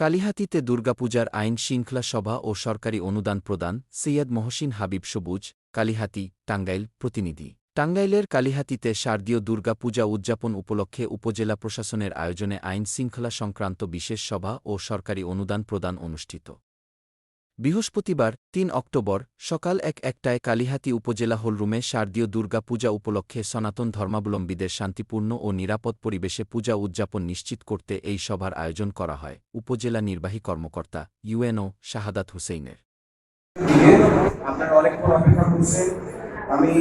কালিহাতিতে দুর্গাপূজার আইন শৃঙ্খলা সভা ও সরকারি অনুদান প্রদান, সৈয়দ মহসিন হাবিব সবুজ, কালিহাতি, টাঙ্গাইল প্রতিনিধি। টাঙ্গাইলের কালিহাতিতে শারদীয় দুর্গাপূজা উদযাপন উপলক্ষে উপজেলা প্রশাসনের আয়োজনে আইন শৃঙ্খলা সংক্রান্ত বিশেষ সভা ও সরকারি অনুদান প্রদান অনুষ্ঠিত। বৃহস্পতিবার, তিন অক্টোবর, সকাল এক একটায় কালিহাতি উপজেলা হলরুমে শারদীয় দুর্গা পূজা উপলক্ষে সনাতন ধর্মাবলম্বীদের শান্তিপূর্ণ ও নিরাপদ পরিবেশে পূজা উদযাপন নিশ্চিত করতে এই সভার আয়োজন করা হয়, উপজেলা নির্বাহী কর্মকর্তা ইউএনও শাহাদাত হুসেইনের। আমি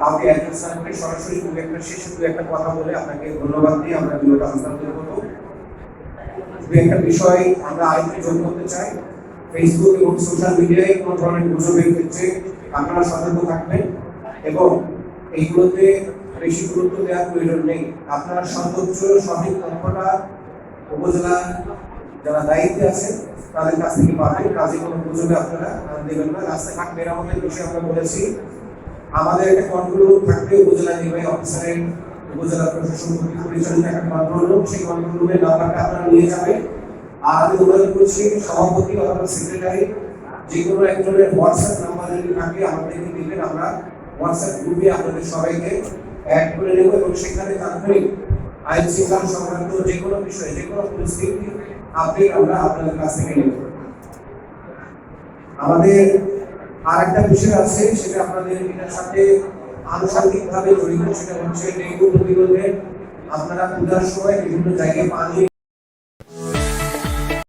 কাউকে করে সরাসরি একটা শেষে দু একটা কথা বলে আপনাকে ধন্যবাদ দিয়ে আমরা ভিডিওটা হস্তান্তর দু একটা বিষয় আমরা যোগ করতে চাই। ফেসবুক এবং সোশ্যাল মিডিয়ায় কোনো ধরনের গুজবের ক্ষেত্রে আপনারা সতর্ক থাকবেন এবং এইগুলোতে বেশি গুরুত্ব দেওয়ার প্রয়োজন নেই। আপনারা সর্বোচ্চ সঠিক তথ্যটা উপজেলা যারা দায়িত্বে আছেন, তাদের কাছ থেকে পাবেন। কাজে কোনো গুজবে আপনারা দেবেন না। রাস্তাঘাট মেরামতের বিষয়ে আমরা বলেছি। আমাদের একটা কন্ট্রোল রুম থাকবে উপজেলা নির্বাহী অফিসারের, উপজেলা প্রশাসন পরিচালিত একটা কন্ট্রোল রুম সেই কন্ট্রোল রুমের নাম্বারটা আপনারা নিয়ে যাবেন। আর আমি অনুরোধ করছি সভাপতি অথবা সেক্রেটারি যে কোনো একজনের হোয়াটসঅ্যাপ নাম্বার যদি থাকে আমাদেরকে দিবেন আমরা হোয়াটসঅ্যাপ গ্রুপে আপনাদের সবাইকে অ্যাড করে নেব এবং সেখানে তাৎক্ষণিক আইন শৃঙ্খলা সংক্রান্ত যে কোনো বিষয়ে, যে কোনো পরিস্থিতি আপডেট আমরা আপনাদের কাছ থেকে নেব। আমাদের আরেকটা বিষয় আছে, সেটা আপনাদের এটার সাথে আনুষঙ্গিকভাবে জড়িত, সেটা হচ্ছে ডেঙ্গু প্রতিরোধে আপনারা পূজার সময় বিভিন্ন জায়গায় পানি